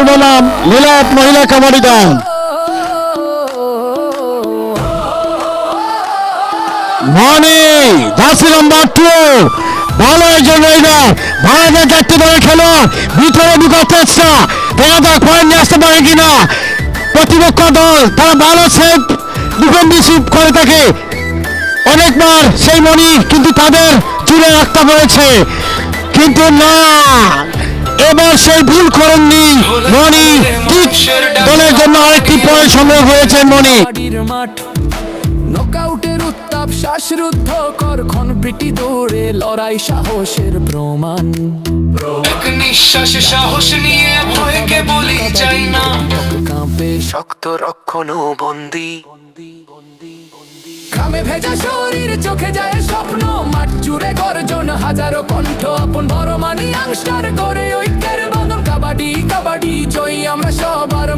সর্বনাম নীলাপ মহিলা কাবাডি দল। মনি জার্সি নাম্বার টু ভালো একজন রাইডার ভারতের চারটি দলের খেলোয়াড় ভিতরে ঢুকার চেষ্টা দেখা যাক পয়েন্ট নিয়ে আসতে পারে কিনা? প্রতিপক্ষ দল, তারা ভালো সেভ ডিফেন্ডিভ করে থাকে। অনেকবার সেই মনি কিন্তু তাদের চুলে রাখতে পেরেছে কিন্তু না এবার সেই ভুল করেননি মনি ঠিক দলের জন্য আরেকটি পয়েন্ট সংগ্রহ হয়েছে মনি নকআউটের উত্তাপ শ্বাসরুদ্ধ কর ক্ষণপ্রীতি দৌড়ে লড়াই সাহসের প্রমাণ। এক নিঃশ্বাসে সাহস নিয়ে ভয়কে বলি চাই না। কাঁপে শক্ত রক্ষণ বন্দি। ঘামে ভেজা শরীর চোখে যায় স্বপ্ন। মাঠ জুড়ে গর্জন হাজারো কণ্ঠ আপন বড় মানি আংস্টার কাবাডি কাবাডি জয় আমরা সবার